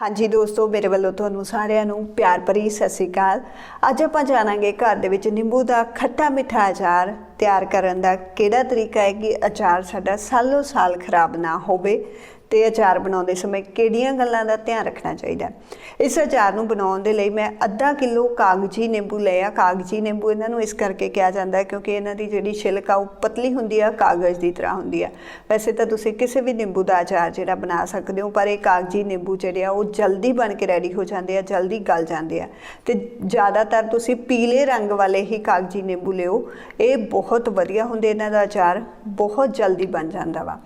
ਹਾਂਜੀ ਦੋਸਤੋ, ਮੇਰੇ ਵੱਲੋਂ ਤੁਹਾਨੂੰ ਸਾਰਿਆਂ ਨੂੰ ਪਿਆਰ ਭਰੀ ਸਤਿ ਸ੍ਰੀ ਅਕਾਲ। ਅੱਜ ਆਪਾਂ ਜਾਣਾਂਗੇ ਘਰ ਦੇ ਵਿੱਚ ਨਿੰਬੂ ਦਾ ਖੱਟਾ ਮਿੱਠਾ ਅਚਾਰ ਤਿਆਰ ਕਰਨ ਦਾ ਕਿਹੜਾ ਤਰੀਕਾ ਹੈ ਕਿ ਅਚਾਰ ਸਾਡਾ ਸਾਲੋ ਸਾਲ ਖਰਾਬ ਨਾ ਹੋਵੇ। ਤੇ ਅਚਾਰ ਬਣਾਉਂਦੇ ਸਮੇਂ ਕਿਹੜੀਆਂ ਗੱਲਾਂ ਦਾ ਧਿਆਨ ਰੱਖਣਾ ਚਾਹੀਦਾ ਇਸ ਅਚਾਰ ਨੂੰ ਬਣਾਉਣ ਦੇ ਲਈ ਮੈਂ ਅੱਧਾ ਕਿਲੋ ਕਾਗਜੀ ਨਿੰਬੂ ਲਿਆ ਕਾਗਜੀ ਨਿੰਬੂ ਇਹਨਾਂ ਨੂੰ ਇਸ ਕਰਕੇ ਕਿਹਾ ਜਾਂਦਾ ਹੈ ਕਿਉਂਕਿ ਇਹਨਾਂ ਦੀ ਜਿਹੜੀ ਛਿਲਕ ਆ, ਉਹ ਪਤਲੀ ਹੁੰਦੀ ਆ, ਕਾਗਜ਼ ਦੀ ਤਰ੍ਹਾਂ ਹੁੰਦੀ ਆ। ਵੈਸੇ ਤਾਂ ਤੁਸੀਂ ਕਿਸੇ ਵੀ ਨਿੰਬੂ ਦਾ ਅਚਾਰ ਜਿਹੜਾ ਬਣਾ ਸਕਦੇ ਹੋ, ਪਰ ਇਹ ਕਾਗਜੀ ਨਿੰਬੂ ਜਿਹੜੇ ਆ, ਉਹ ਜਲਦੀ ਬਣ ਕੇ ਰੈਡੀ ਹੋ ਜਾਂਦੇ ਆ, ਜਲਦੀ ਗਲ ਜਾਂਦੇ ਆ। ਤੇ ਜ਼ਿਆਦਾਤਰ ਤੁਸੀਂ ਪੀਲੇ ਰੰਗ ਵਾਲੇ ਹੀ ਕਾਗਜੀ ਨਿੰਬੂ ਲਿਓ। ਇਹ ਬਹੁਤ ਵਧੀਆ ਹੁੰਦੇ ਇਹਨਾਂ ਦਾ ਅਚਾਰ, ਬਹੁਤ ਜਲਦੀ ਬਣ ਜਾਂਦਾ ਵਾ।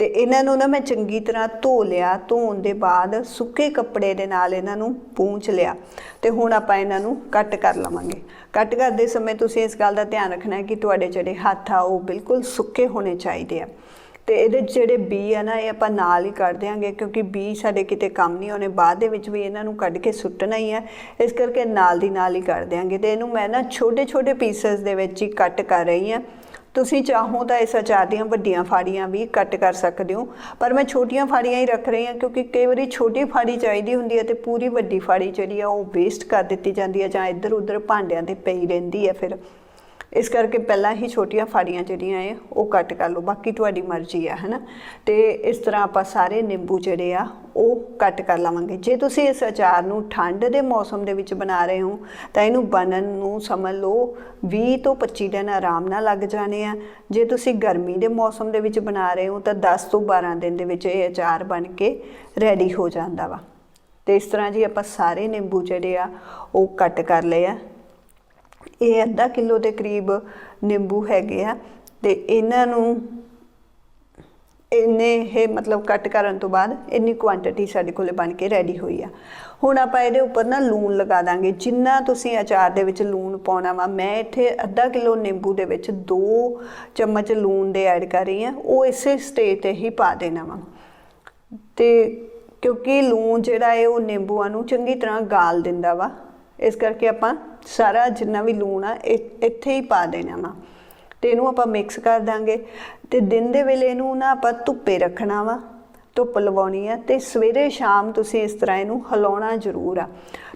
ਤੇ ਇਹਨਾਂ ਨੂੰ ਨਾ ਮੈਂ ਚੰਗੀ ਤਰ੍ਹਾਂ ਧੋ ਲਿਆ, ਧੋਣ ਦੇ ਬਾਅਦ ਸੁੱਕੇ ਕੱਪੜੇ ਦੇ ਨਾਲ ਇਹਨਾਂ ਨੂੰ ਪੂੰਝ ਲਿਆ ਤੇ ਹੁਣ ਆਪਾਂ ਇਹਨਾਂ ਨੂੰ ਕੱਟ ਕਰ ਲਵਾਂਗੇ। ਕੱਟ ਕਰਦੇ ਸਮੇਂ ਤੁਸੀਂ ਇਸ ਗੱਲ ਦਾ ਧਿਆਨ ਰੱਖਣਾ ਹੈ ਕਿ ਤੁਹਾਡੇ ਜਿਹੜੇ ਹੱਥ ਆ, ਉਹ ਬਿਲਕੁਲ ਸੁੱਕੇ ਹੋਣੇ ਚਾਹੀਦੇ ਆ। ਤੇ ਇਹਦੇ ਜਿਹੜੇ ਬੀ ਆ ਨਾ, ਇਹ ਆਪਾਂ ਨਾਲ ਹੀ ਕੱਢ ਦਿਆਂਗੇ ਕਿਉਂਕਿ ਬੀ ਸਾਡੇ ਕਿਤੇ ਕੰਮ ਨਹੀਂ ਆਉਣੇ ਬਾਅਦ ਦੇ ਵਿੱਚ ਵੀ ਇਹਨਾਂ ਨੂੰ ਕੱਢ ਕੇ ਸੁੱਟਣਾ ਹੀ ਹੈ ਇਸ ਕਰਕੇ ਨਾਲ ਦੀ ਨਾਲ ਹੀ ਕੱਢ ਦਿਆਂਗੇ ਤੇ ਇਹਨੂੰ ਮੈਂ ਨਾ ਛੋਟੇ ਛੋਟੇ ਪੀਸਸ ਦੇ ਵਿੱਚ ਹੀ ਕੱਟ ਕਰ ਰਹੀ ਹਾਂ। ਤੁਸੀਂ ਚਾਹੋ ਤਾਂ ਇਸ ਅਚਾਰ ਦੀਆਂ ਵੱਡੀਆਂ ਫਾੜੀਆਂ ਵੀ ਕੱਟ ਕਰ ਸਕਦੇ ਹੋ, ਪਰ ਮੈਂ ਛੋਟੀਆਂ ਫਾੜੀਆਂ ਹੀ ਰੱਖ ਰਹੀ ਹਾਂ ਕਿਉਂਕਿ ਕਈ ਵਾਰੀ ਛੋਟੀ ਫਾੜੀ ਚਾਹੀਦੀ ਹੁੰਦੀ ਹੈ ਤੇ ਪੂਰੀ ਵੱਡੀ ਫਾੜੀ ਜਿਹੜੀ ਆ ਉਹ ਵੇਸਟ ਕਰ ਦਿੱਤੀ ਜਾਂਦੀ ਹੈ ਜਾਂ ਇੱਧਰ ਉੱਧਰ ਭਾਂਡਿਆਂ ਤੇ ਪਈ ਰਹਿੰਦੀ ਹੈ ਫਿਰ। ਇਸ ਕਰਕੇ ਪਹਿਲਾਂ ਹੀ ਛੋਟੀਆਂ ਫਾੜੀਆਂ ਜਿਹੜੀਆਂ ਏ ਉਹ ਕੱਟ ਕਰ ਲਓ, ਬਾਕੀ ਤੁਹਾਡੀ ਮਰਜ਼ੀ ਆ, ਹੈਨਾ? ਤੇ ਇਸ ਤਰ੍ਹਾਂ ਆਪਾਂ ਸਾਰੇ ਨਿੰਬੂ ਜਿਹੜੇ ਆ, ਉਹ ਕੱਟ ਕਰ ਲਵਾਂਗੇ। ਜੇ ਤੁਸੀਂ ਇਸ ਅਚਾਰ ਨੂੰ ਠੰਡ ਦੇ ਮੌਸਮ ਦੇ ਵਿੱਚ ਬਣਾ ਰਹੇ ਹੋ, ਤਾਂ ਇਹਨੂੰ ਬਣਨ ਨੂੰ ਸਮਝ ਲਓ 20 ਤੋਂ 25 ਦਿਨ ਆਰਾਮ ਨਾਲ ਲੱਗ ਜਾਣੇ ਆ। ਜੇ ਤੁਸੀਂ ਗਰਮੀ ਦੇ ਮੌਸਮ ਦੇ ਵਿੱਚ ਬਣਾ ਰਹੇ ਹੋ, ਤਾਂ 10 ਤੋਂ 12 ਦਿਨ ਦੇ ਵਿੱਚ ਇਹ ਅਚਾਰ ਬਣ ਕੇ ਰੈਡੀ ਹੋ ਜਾਂਦਾ ਵਾ। ਤੇ ਇਸ ਤਰ੍ਹਾਂ ਜੀ ਆਪਾਂ ਸਾਰੇ ਨਿੰਬੂ ਜਿਹੜੇ ਆ, ਉਹ ਕੱਟ ਕਰ ਲਏ ਆ। ਇਹ ਅੱਧਾ ਕਿਲੋ ਦੇ ਕਰੀਬ ਨਿੰਬੂ ਹੈਗੇ ਆ ਤੇ ਇਹਨਾਂ ਨੂੰ ਇੰਨੇ ਇਹ ਮਤਲਬ ਕੱਟ ਕਰਨ ਤੋਂ ਬਾਅਦ ਇੰਨੀ ਕੁਆਂਟੀਟੀ ਸਾਡੇ ਕੋਲੇ ਬਣ ਕੇ ਰੈਡੀ ਹੋਈ ਆ। ਹੁਣ ਆਪਾਂ ਇਹਦੇ ਉੱਪਰ ਨਾ ਲੂਣ ਲਗਾ ਦਾਂਗੇ। ਜਿੰਨਾ ਤੁਸੀਂ ਅਚਾਰ ਦੇ ਵਿੱਚ ਲੂਣ ਪਾਉਣਾ ਵਾ, ਮੈਂ ਇੱਥੇ ਅੱਧਾ ਕਿਲੋ ਨਿੰਬੂ ਦੇ ਵਿੱਚ 2 ਚਮਚ ਲੂਣ ਦੇ ਐਡ ਕਰ ਰਹੀ ਆ। ਉਹ ਇਸੇ ਸਟੇਜ ਤੇ ਹੀ ਪਾ ਦੇਣਾ ਵਾ। ਤੇ ਕਿਉਂਕਿ ਲੂਣ ਜਿਹੜਾ ਹੈ ਉਹ ਨਿੰਬੂਆਂ ਨੂੰ ਚੰਗੀ ਤਰ੍ਹਾਂ ਗਾਲ ਦਿੰਦਾ ਵਾ, ਇਸ ਕਰਕੇ ਆਪਾਂ ਸਾਰਾ ਜਿੰਨਾ ਵੀ ਲੂਣ ਆ, ਇਹ- ਇੱਥੇ ਹੀ ਪਾ ਦੇਣਾ ਵਾ। ਤੇ ਇਹਨੂੰ ਆਪਾਂ ਮਿਕਸ ਕਰ ਦਾਂਗੇ। ਤੇ ਦਿਨ ਦੇ ਵੇਲੇ ਇਹਨੂੰ ਨਾ ਆਪਾਂ ਧੁੱਪੇ ਰੱਖਣਾ ਵਾ, ਧੁੱਪ ਲਵਾਉਣੀ ਆ ਤੇ ਸਵੇਰੇ ਸ਼ਾਮ ਤੁਸੀਂ ਇਸ ਤਰ੍ਹਾਂ ਇਹਨੂੰ ਹਿਲਾਉਣਾ ਜ਼ਰੂਰ ਆ।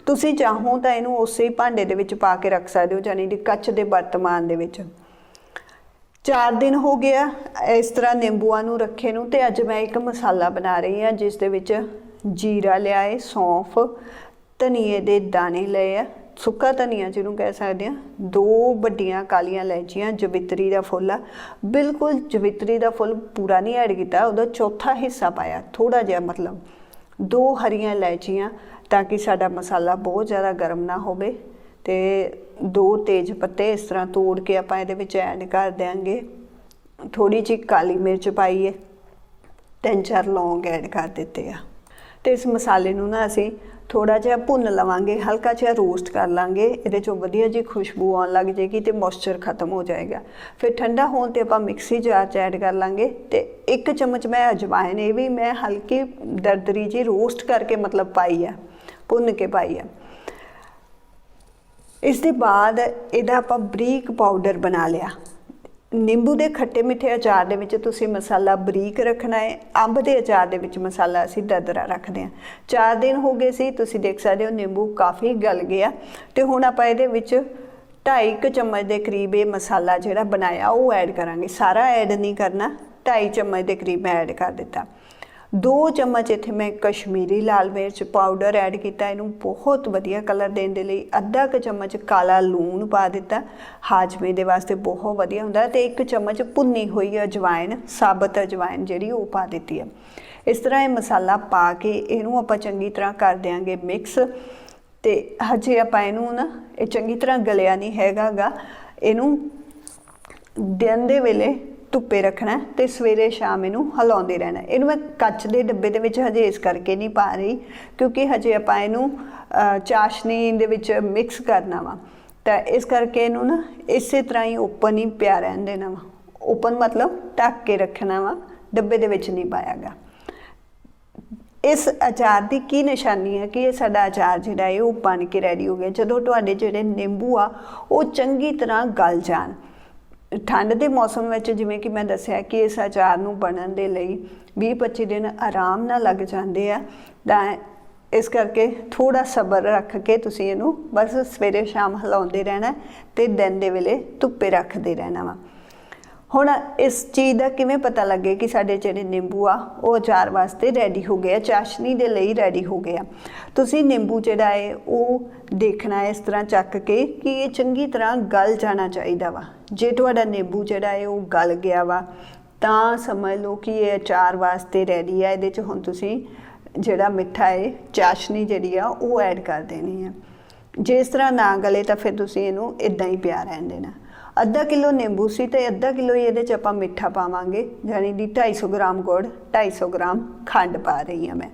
ਤੁਸੀਂ ਚਾਹੋ ਤਾਂ ਇਹਨੂੰ ਉਸੇ ਭਾਂਡੇ ਦੇ ਵਿੱਚ ਪਾ ਕੇ ਰੱਖ ਸਕਦੇ ਹੋ ਯਾਨੀ ਕਿ ਕੱਚ ਦੇ ਬਰਤਮਾਨ ਦੇ ਵਿੱਚ। ਚਾਰ ਦਿਨ ਹੋ ਗਿਆ ਇਸ ਤਰ੍ਹਾਂ ਨਿੰਬੂਆਂ ਨੂੰ ਰੱਖੇ ਨੂੰ ਤੇ ਅੱਜ ਮੈਂ ਇੱਕ ਮਸਾਲਾ ਬਣਾ ਰਹੀ ਹਾਂ, ਜਿਸ ਦੇ ਵਿੱਚ ਜੀਰਾ ਲਿਆ ਏ ਸੌਂਫ, ਧਨੀਏ ਦੇ ਦਾਣੇ ਲਏ ਆ। ਸੁੱਕਾ ਧਨੀਆ ਜਿਹਨੂੰ ਕਹਿ ਸਕਦੇ ਆ, ਦੋ ਵੱਡੀਆਂ ਕਾਲੀਆਂ ਇਲਾਇਚੀਆਂ, ਜਵਿਤਰੀ ਦਾ ਫੁੱਲ ਆ। ਬਿਲਕੁਲ ਜਵਿਤਰੀ ਦਾ ਫੁੱਲ ਪੂਰਾ ਨਹੀਂ ਐਡ ਕੀਤਾ, ਉਹਦਾ ਚੌਥਾ ਹਿੱਸਾ ਪਾਇਆ ਥੋੜਾ ਜਿਹਾ ਮਤਲਬ। ਦੋ ਹਰੀਆਂ ਇਲਾਇਚੀਆਂ ਤਾਂ ਕਿ ਸਾਡਾ ਮਸਾਲਾ ਬਹੁਤ ਜ਼ਿਆਦਾ ਗਰਮ ਨਾ ਹੋਵੇ ਤੇ ਦੋ ਤੇਜ ਪੱਤੇ ਇਸ ਤਰ੍ਹਾਂ ਤੋੜ ਕੇ ਆਪਾਂ ਇਹਦੇ ਵਿੱਚ ਐਡ ਕਰ ਦਿਆਂਗੇ। ਥੋੜੀ ਜਿਹੀ ਕਾਲੀ ਮਿਰਚ ਪਾਈਏ, ਤਿੰਨ ਚਾਰ ਲੌਂਗ ਐਡ ਕਰ ਦਿੱਤੇ ਆ। ਤੇ ਇਸ ਮਸਾਲੇ ਨੂੰ ਨਾ ਅਸੀਂ ਥੋੜਾ ਜਿਹਾ ਭੁੰਨ ਲਵਾਂਗੇ, ਹਲਕਾ ਜਿਹਾ ਰੋਸਟ ਕਰ ਲਾਂਗੇ, ਇਹਦੇ ਚੋਂ ਵਧੀਆ ਜੀ ਖੁਸ਼ਬੂ ਆਉਣ ਲੱਗ ਜਾਏਗੀ ਤੇ ਮੋਇਸਚਰ ਖਤਮ ਹੋ ਜਾਏਗਾ। ਫਿਰ ਠੰਡਾ ਹੋਣ ਤੇ ਆਪਾਂ ਮਿਕਸੀ ਜਾਰ ਚ ਐਡ ਕਰ ਲਾਂਗੇ ਤੇ ਇੱਕ ਚਮਚ ਮੈਂ ਅਜਵਾਇਨ ਇਹ ਵੀ ਮੈਂ ਹਲਕੀ ਦਰਦਰੀ ਜੀ ਰੋਸਟ ਕਰਕੇ ਮਤਲਬ ਪਾਈ ਆ, ਭੁੰਨ ਕੇ ਪਾਈ ਆ। ਇਸ ਦੇ ਬਾਅਦ ਇਹਦਾ ਆਪਾਂ ਬਰੀਕ ਪਾਊਡਰ ਬਣਾ ਲਿਆ। ਨਿੰਬੂ ਦੇ ਖੱਟੇ ਮਿੱਠੇ ਅਚਾਰ ਦੇ ਵਿੱਚ ਤੁਸੀਂ ਮਸਾਲਾ ਬਰੀਕ ਰੱਖਣਾ ਹੈ। ਅੰਬ ਦੇ ਅਚਾਰ ਦੇ ਵਿੱਚ ਮਸਾਲਾ ਅਸੀਂ ਦਰਦਰਾ ਰੱਖਦੇ ਹਾਂ। ਚਾਰ ਦਿਨ ਹੋ ਗਏ ਸੀ, ਤੁਸੀਂ ਦੇਖ ਸਕਦੇ ਹੋ ਨਿੰਬੂ ਕਾਫੀ ਗਲ ਗਿਆ। ਤੇ ਹੁਣ ਆਪਾਂ ਇਹਦੇ ਵਿੱਚ 2.5 ਚਮਚ ਦੇ ਕਰੀਬ ਇਹ ਮਸਾਲਾ ਜਿਹੜਾ ਬਣਾਇਆ, ਉਹ ਐਡ ਕਰਾਂਗੇ। ਸਾਰਾ ਐਡ ਨਹੀਂ ਕਰਨਾ 2.5 ਚਮਚ ਦੇ ਕਰੀਬ ਮੈਂ ਐਡ ਕਰ ਦਿੱਤਾ। ਦੋ ਚਮਚ ਇੱਥੇ ਮੈਂ ਕਸ਼ਮੀਰੀ ਲਾਲ ਮਿਰਚ ਪਾਊਡਰ ਐਡ ਕੀਤਾ, ਇਹਨੂੰ ਬਹੁਤ ਵਧੀਆ ਕਲਰ ਦੇਣ ਦੇ ਲਈ ਅੱਧਾ ਕੁ ਚਮਚ ਕਾਲਾ ਲੂਣ ਪਾ ਦਿੱਤਾ, ਹਾਜਮੇ ਦੇ ਵਾਸਤੇ ਬਹੁਤ ਵਧੀਆ ਹੁੰਦਾ ਤੇ ਇੱਕ ਚਮਚ ਭੁੰਨੀ ਹੋਈ ਅਜਵਾਇਨ ਸਾਬਤ ਅਜਵਾਇਨ ਜਿਹੜੀ ਉਹ ਪਾ ਦਿੱਤੀ ਹੈ। ਇਸ ਤਰ੍ਹਾਂ ਇਹ ਮਸਾਲਾ ਪਾ ਕੇ ਇਹਨੂੰ ਆਪਾਂ ਚੰਗੀ ਤਰ੍ਹਾਂ ਕਰ ਦਿਆਂਗੇ ਮਿਕਸ ਤੇ ਹਜੇ ਆਪਾਂ ਇਹਨੂੰ ਨਾ, ਇਹ ਚੰਗੀ ਤਰ੍ਹਾਂ ਗਲਿਆ ਨਹੀਂ ਹੈਗਾਗਾ, ਇਹਨੂੰ ਦਿਨ ਦੇ ਵੇਲੇ ਧੁੱਪੇ ਰੱਖਣਾ ਹੈ ਤੇ ਸਵੇਰੇ ਸ਼ਾਮ ਇਹਨੂੰ ਹਿਲਾਉਂਦੇ ਰਹਿਣਾ ਇਹਨੂੰ ਮੈਂ ਕੱਚ ਦੇ ਡੱਬੇ ਦੇ ਵਿੱਚ ਹਜੇ ਇਸ ਕਰਕੇ ਨਹੀਂ ਪਾ ਰਹੀ, ਕਿਉਂਕਿ ਹਜੇ ਆਪਾਂ ਇਹਨੂੰ ਚਾਸ਼ਨੀ ਦੇ ਵਿੱਚ ਮਿਕਸ ਕਰਨਾ ਵਾ। ਤਾਂ ਇਸ ਕਰਕੇ ਇਹਨੂੰ ਨਾ ਇਸੇ ਤਰ੍ਹਾਂ ਹੀ ਓਪਨ ਹੀ ਪਿਆ ਰਹਿਣ ਦੇਣਾ ਵਾ। ਓਪਨ ਮਤਲਬ ਢੱਕ ਕੇ ਰੱਖਣਾ ਵਾ, ਡੱਬੇ ਦੇ ਵਿੱਚ ਨਹੀਂ ਪਾਇਆਗਾ। ਇਸ ਅਚਾਰ ਦੀ ਕੀ ਨਿਸ਼ਾਨੀ ਹੈ ਕਿ ਇਹ ਸਾਡਾ ਅਚਾਰ ਜਿਹੜਾ ਹੈ ਉਹ ਬਣ ਕੇ ਰੈਡੀ ਹੋ ਗਿਆ। ਜਦੋਂ ਤੁਹਾਡੇ ਜਿਹੜੇ ਨਿੰਬੂ ਆ, ਉਹ ਚੰਗੀ ਤਰ੍ਹਾਂ ਗਲ ਜਾਣ। ਠੰਡ ਦੇ ਮੌਸਮ ਵਿੱਚ ਜਿਵੇਂ ਕਿ ਮੈਂ ਦੱਸਿਆ ਕਿ ਇਸ ਅਚਾਰ ਨੂੰ ਬਣਨ ਦੇ ਲਈ 20-25 ਦਿਨ ਆਰਾਮ ਨਾਲ ਲੱਗ ਜਾਂਦੇ ਆ, ਤਾਂ ਇਸ ਕਰਕੇ ਥੋੜਾ ਸਬਰ ਰੱਖ ਕੇ ਤੁਸੀਂ ਇਹਨੂੰ ਬਸ ਸਵੇਰੇ ਸ਼ਾਮ ਹਿਲਾਉਂਦੇ ਰਹਿਣਾ ਹੈ ਤੇ ਦਿਨ ਦੇ ਵੇਲੇ ਧੁੱਪੇ ਰੱਖਦੇ ਰਹਿਣਾ ਵਾ। ਹੁਣ ਇਸ ਚੀਜ਼ ਦਾ ਕਿਵੇਂ ਪਤਾ ਲੱਗੇ ਕਿ ਸਾਡੇ ਜਿਹੜੇ ਨਿੰਬੂ ਆ, ਉਹ ਅਚਾਰ ਵਾਸਤੇ ਰੈਡੀ ਹੋ ਗਏ ਆ, ਚਾਸ਼ਨੀ ਦੇ ਲਈ ਰੈਡੀ ਹੋ ਗਏ ਆ। ਤੁਸੀਂ ਨਿੰਬੂ ਜਿਹੜਾ ਹੈ ਉਹ ਦੇਖਣਾ ਇਸ ਤਰ੍ਹਾਂ ਚੱਕ ਕੇ ਕਿ ਇਹ ਚੰਗੀ ਤਰ੍ਹਾਂ ਗਲ ਜਾਣਾ ਚਾਹੀਦਾ ਵਾ। ਜੇ ਤੁਹਾਡਾ ਨਿੰਬੂ ਜਿਹੜਾ ਹੈ ਉਹ ਗਲ ਗਿਆ ਵਾ, ਤਾਂ ਸਮਝ ਲਓ ਕਿ ਇਹ ਅਚਾਰ ਵਾਸਤੇ ਰੈਡੀ ਆ। ਇਹਦੇ ਚ ਹੁਣ ਤੁਸੀਂ ਜਿਹੜਾ ਮਿੱਠਾ ਹੈ ਚਾਸ਼ਨੀ ਜਿਹੜੀ ਆ, ਉਹ ਐਡ ਕਰ ਦੇਣੀ ਹੈ ਜੇ ਇਸ ਤਰ੍ਹਾਂ ਨਾ ਗਲੇ ਤਾਂ ਫਿਰ ਤੁਸੀਂ ਇਹਨੂੰ ਇਦਾਂ ਹੀ ਪਿਆ ਰਹਿਣ ਦੇਣਾ। ਅੱਧਾ ਕਿਲੋ ਨਿੰਬੂ ਸੀ ਤੇ ਅੱਧਾ ਕਿਲੋ ਹੀ ਇਹਦੇ ਚ ਆਪਾਂ ਮਿੱਠਾ ਪਾਵਾਂਗੇ ਯਾਨੀ ਦੀ 250 ਗ੍ਰਾਮ ਗੁੜ 250 ਗ੍ਰਾਮ ਖੰਡ ਪਾ ਰਹੀ ਹਾਂ ਮੈਂ।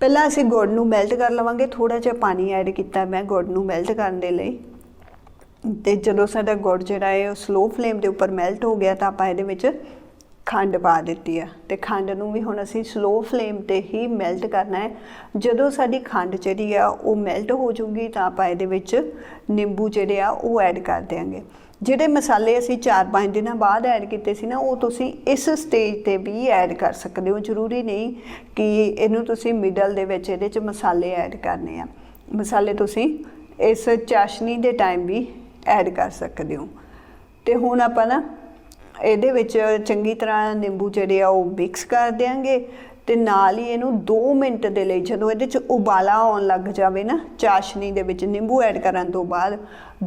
ਪਹਿਲਾਂ ਅਸੀਂ ਗੁੜ ਨੂੰ ਮੈਲਟ ਕਰ ਲਵਾਂਗੇ ਥੋੜਾ ਜਿਹਾ ਪਾਣੀ ਐਡ ਕੀਤਾ ਮੈਂ ਗੁੜ ਨੂੰ ਮੈਲਟ ਕਰਨ ਦੇ ਲਈ। ਤੇ ਜਦੋਂ ਸਾਡਾ ਗੁੜ ਜਿਹੜਾ ਹੈ ਉਹ ਸਲੋ ਫਲੇਮ ਦੇ ਉੱਪਰ ਮੈਲਟ ਹੋ ਗਿਆ ਤਾਂ ਆਪਾਂ ਇਹਦੇ ਵਿੱਚ ਖੰਡ ਪਾ ਦਿੱਤੀ ਆ ਤੇ ਖੰਡ ਨੂੰ ਵੀ ਹੁਣ ਅਸੀਂ ਸਲੋ ਫਲੇਮ ਤੇ ਹੀ ਮੈਲਟ ਕਰਨਾ ਹੈ। ਜਦੋਂ ਸਾਡੀ ਖੰਡ ਜਿਹੜੀ ਆ ਉਹ ਮੈਲਟ ਹੋ ਜੂਗੀ ਤਾਂ ਆਪਾਂ ਇਹਦੇ ਵਿੱਚ ਨਿੰਬੂ ਜਿਹੜੇ ਆ ਉਹ ਐਡ ਕਰ ਦਿਆਂਗੇ। ਜਿਹੜੇ ਮਸਾਲੇ ਅਸੀਂ 4-5 ਦਿਨਾਂ ਬਾਅਦ ਐਡ ਕੀਤੇ ਸੀ ਨਾ, ਉਹ ਤੁਸੀਂ ਇਸ ਸਟੇਜ ਤੇ ਵੀ ਐਡ ਕਰ ਸਕਦੇ ਹੋ। ਜ਼ਰੂਰੀ ਨਹੀਂ ਕਿ ਇਹਨੂੰ ਤੁਸੀਂ ਮਿਡਲ ਦੇ ਵਿੱਚ ਇਹਦੇ ਚ ਮਸਾਲੇ ਐਡ ਕਰਨੇ ਆ। ਮਸਾਲੇ ਤੁਸੀਂ ਇਸ ਚਾਸ਼ਨੀ ਦੇ ਟਾਈਮ ਵੀ ਐਡ ਕਰ ਸਕਦੇ ਹੋ। ਤੇ ਹੁਣ ਆਪਾਂ ਨਾ ਇਹਦੇ ਵਿੱਚ ਚੰਗੀ ਤਰ੍ਹਾਂ ਨਿੰਬੂ ਜਿਹੜੇ ਆ ਉਹ ਮਿਕਸ ਕਰ ਦਿਆਂਗੇ ਤੇ ਨਾਲ ਹੀ ਇਹਨੂੰ 2 ਮਿੰਟ ਦੇ ਲਈ ਜਦੋਂ ਇਹਦੇ ਚ ਉਬਾਲਾ ਆਉਣ ਲੱਗ ਜਾਵੇ ਨਾ, ਚਾਸ਼ਨੀ ਦੇ ਵਿੱਚ ਨਿੰਬੂ ਐਡ ਕਰਨ ਤੋਂ ਬਾਅਦ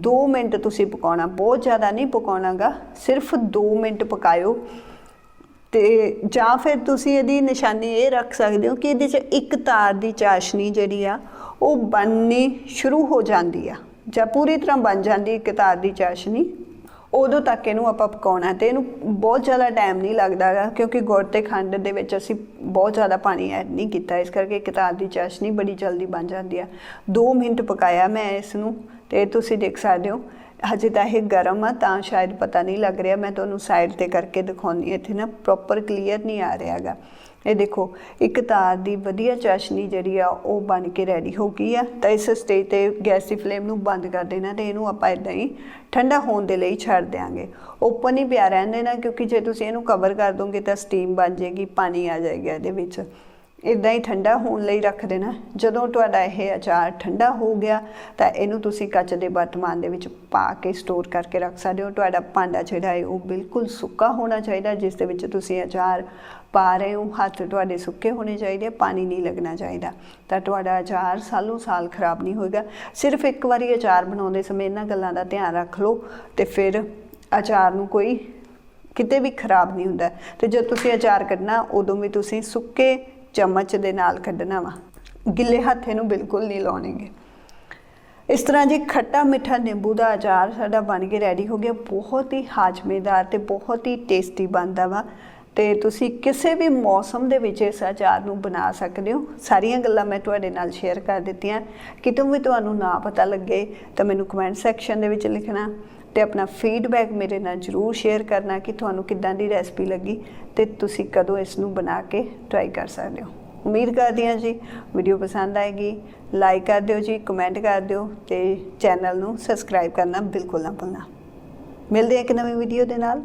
2 ਮਿੰਟ ਤੁਸੀਂ ਪਕਾਉਣਾ, ਬਹੁਤ ਜ਼ਿਆਦਾ ਨਹੀਂ ਪਕਾਉਣਾਗਾ, ਸਿਰਫ 2 ਮਿੰਟ ਪਕਾਇਓ। ਤੇ ਜਾਂ ਫਿਰ ਤੁਸੀਂ ਇਹਦੀ ਨਿਸ਼ਾਨੀ ਇਹ ਰੱਖ ਸਕਦੇ ਹੋ ਕਿ ਇਹਦੇ 'ਚ ਇੱਕ ਤਾਰ ਦੀ ਚਾਸ਼ਨੀ ਜਿਹੜੀ ਆ, ਉਹ ਬਣਨੀ ਸ਼ੁਰੂ ਹੋ ਜਾਂਦੀ ਆ, ਜਾਂ ਪੂਰੀ ਤਰ੍ਹਾਂ ਬਣ ਜਾਂਦੀ ਇੱਕ ਤਾਰ ਦੀ ਚਾਸ਼ਨੀ। ਉਦੋਂ ਤੱਕ ਇਹਨੂੰ ਆਪਾਂ ਪਕਾਉਣਾ ਤੇ ਇਹਨੂੰ ਬਹੁਤ ਜ਼ਿਆਦਾ ਟਾਈਮ ਨਹੀਂ ਲੱਗਦਾਗਾ ਕਿਉਂਕਿ ਗੁੜ ਤੇ ਖੰਡ ਦੇ ਵਿੱਚ ਅਸੀਂ ਬਹੁਤ ਜ਼ਿਆਦਾ ਪਾਣੀ ਐਡ ਨਹੀਂ ਕੀਤਾ। ਇਸ ਕਰਕੇ ਇੱਕ ਦੀ ਚਾਸ਼ਨੀ ਬੜੀ ਜਲਦੀ ਬਣ ਜਾਂਦੀ ਆ। 2 ਮਿੰਟ ਪਕਾਇਆ ਮੈਂ ਇਸ ਨੂੰ ਤੇ ਤੁਸੀਂ ਦੇਖ ਸਕਦੇ ਹੋ, ਹਜੇ ਤਾਂ ਇਹ ਗਰਮ ਆ, ਤਾਂ ਸ਼ਾਇਦ ਪਤਾ ਨਹੀਂ ਲੱਗ ਰਿਹਾ। ਮੈਂ ਤੁਹਾਨੂੰ ਸਾਈਡ ਤੇ ਕਰਕੇ ਦਿਖਾਉਣੀ ਇੱਥੇ ਨਾ ਪ੍ਰੋਪਰ ਕਲੀਅਰ ਨਹੀਂ ਆ ਰਿਹਾਗਾ ਇਹ ਦੇਖੋ, ਇੱਕ ਤਾਰ ਦੀ ਵਧੀਆ ਚਾਸ਼ਨੀ ਜਿਹੜੀ ਆ, ਉਹ ਬਣ ਕੇ ਰੈਡੀ ਹੋ ਗਈ ਆ। ਤਾਂ ਇਸ ਸਟੇਜ ਤੇ ਗੈਸ ਦੀ ਫਲੇਮ ਨੂੰ ਬੰਦ ਕਰ ਦੇਣਾ ਤੇ ਇਹਨੂੰ ਆਪਾਂ ਇਦਾਂ ਹੀ ਠੰਡਾ ਹੋਣ ਦੇ ਲਈ ਛੱਡ ਦਿਆਂਗੇ। ਓਪਨ ਹੀ ਪਿਆ ਰਹਿਣ ਦੇਣਾ, ਕਿਉਂਕਿ ਜੇ ਤੁਸੀਂ ਇਹਨੂੰ ਕਵਰ ਕਰ ਦੋਗੇ ਤਾਂ ਸਟੀਮ ਬਣ ਜਾਏਗੀ, ਪਾਣੀ ਆ ਜਾਏਗਾ ਇਹਦੇ ਵਿੱਚ। ਇਦਾਂ ਹੀ ਠੰਡਾ ਹੋਣ ਲਈ ਰੱਖ ਦੇਣਾ। ਜਦੋਂ ਤੁਹਾਡਾ ਇਹ ਅਚਾਰ ਠੰਡਾ ਹੋ ਗਿਆ, ਤਾਂ ਇਹਨੂੰ ਤੁਸੀਂ ਕੱਚ ਦੇ ਬਰਤਮਾਨ ਦੇ ਵਿੱਚ ਪਾ ਕੇ ਸਟੋਰ ਕਰਕੇ ਰੱਖ ਸਕਦੇ ਹੋ। ਤੁਹਾਡਾ ਭਾਂਡਾ ਜਿਹੜਾ ਹੈ, ਉਹ ਬਿਲਕੁਲ ਸੁੱਕਾ ਹੋਣਾ ਚਾਹੀਦਾ, ਜਿਸ ਦੇ ਵਿੱਚ ਤੁਸੀਂ ਅਚਾਰ ਪਾ ਰਹੇ ਹੋ। ਹੱਥ ਤੁਹਾਡੇ ਸੁੱਕੇ ਹੋਣੇ ਚਾਹੀਦੇ, ਪਾਣੀ ਨਹੀਂ ਲੱਗਣਾ ਚਾਹੀਦਾ। ਤਾਂ ਤੁਹਾਡਾ ਅਚਾਰ ਸਾਲੋਂ ਸਾਲ ਖਰਾਬ ਨਹੀਂ ਹੋਏਗਾ। ਸਿਰਫ ਇੱਕ ਵਾਰੀ ਅਚਾਰ ਬਣਾਉਂਦੇ ਸਮੇਂ ਇਹਨਾਂ ਗੱਲਾਂ ਦਾ ਧਿਆਨ ਰੱਖ ਲਓ ਤੇ ਫਿਰ ਅਚਾਰ ਨੂੰ ਕੋਈ ਕਿਤੇ ਵੀ ਖਰਾਬ ਨਹੀਂ ਹੁੰਦਾ। ਤੇ ਜਦ ਤੁਸੀਂ ਅਚਾਰ ਕੱਢਣਾ, ਉਦੋਂ ਵੀ ਤੁਸੀਂ ਸੁੱਕੇ ਚਮਚ ਦੇ ਨਾਲ ਕੱਢਣਾ ਵਾ। ਗਿੱਲੇ ਹੱਥੇ ਨੂੰ ਬਿਲਕੁਲ ਨਹੀਂ ਲਾਉਣਗੇ। ਇਸ ਤਰ੍ਹਾਂ ਜੀ ਖੱਟਾ ਮਿੱਠਾ ਨਿੰਬੂ ਦਾ ਅਚਾਰ ਸਾਡਾ ਬਣ ਕੇ ਰੈਡੀ ਹੋ ਗਿਆ, ਬਹੁਤ ਹੀ ਹਾਜ਼ਮੇਦਾਰ ਤੇ ਬਹੁਤ ਹੀ ਟੇਸਟੀ ਬਣਦਾ ਵਾ। ਤੇ ਤੁਸੀਂ ਕਿਸੇ ਵੀ ਮੌਸਮ ਦੇ ਵਿੱਚ ਇਸ ਅਚਾਰ ਨੂੰ ਬਣਾ ਸਕਦੇ ਹੋ। ਸਾਰੀਆਂ ਗੱਲਾਂ ਮੈਂ ਤੁਹਾਡੇ ਨਾਲ ਸ਼ੇਅਰ ਕਰ ਦਿੱਤੀਆਂ। ਕਿਤੋਂ ਵੀ ਤੁਹਾਨੂੰ ਨਾ ਪਤਾ ਲੱਗੇ ਤਾਂ ਮੈਨੂੰ ਕਮੈਂਟ ਸੈਕਸ਼ਨ ਦੇ ਵਿੱਚ ਲਿਖਣਾ। ਤੇ ਆਪਣਾ ਫੀਡਬੈਕ ਮੇਰੇ ਨਾਲ ਜਰੂਰ ਸ਼ੇਅਰ ਕਰਨਾ ਕਿ ਤੁਹਾਨੂੰ ਕਿੱਦਾਂ ਦੀ ਰੈਸਪੀ ਲੱਗੀ ਤੇ ਤੁਸੀਂ ਕਦੋਂ ਇਸ ਨੂੰ ਬਣਾ ਕੇ ਟਰਾਈ ਕਰ ਸਕਦੇ ਹੋ। ਉਮੀਦ ਕਰਦੀ ਹਾਂ ਜੀ ਵੀਡੀਓ ਪਸੰਦ ਆਏਗੀ। ਲਾਈਕ ਕਰ ਦਿਓ ਜੀ ਕਮੈਂਟ ਕਰ ਦਿਓ ਤੇ ਚੈਨਲ ਨੂੰ ਸਬਸਕ੍ਰਾਈਬ ਕਰਨਾ ਬਿਲਕੁਲ ਨਾ ਭੁੱਲਣਾ। ਮਿਲਦੇ ਹਾਂ ਇੱਕ ਨਵੀਂ ਵੀਡੀਓ ਦੇ ਨਾਲ।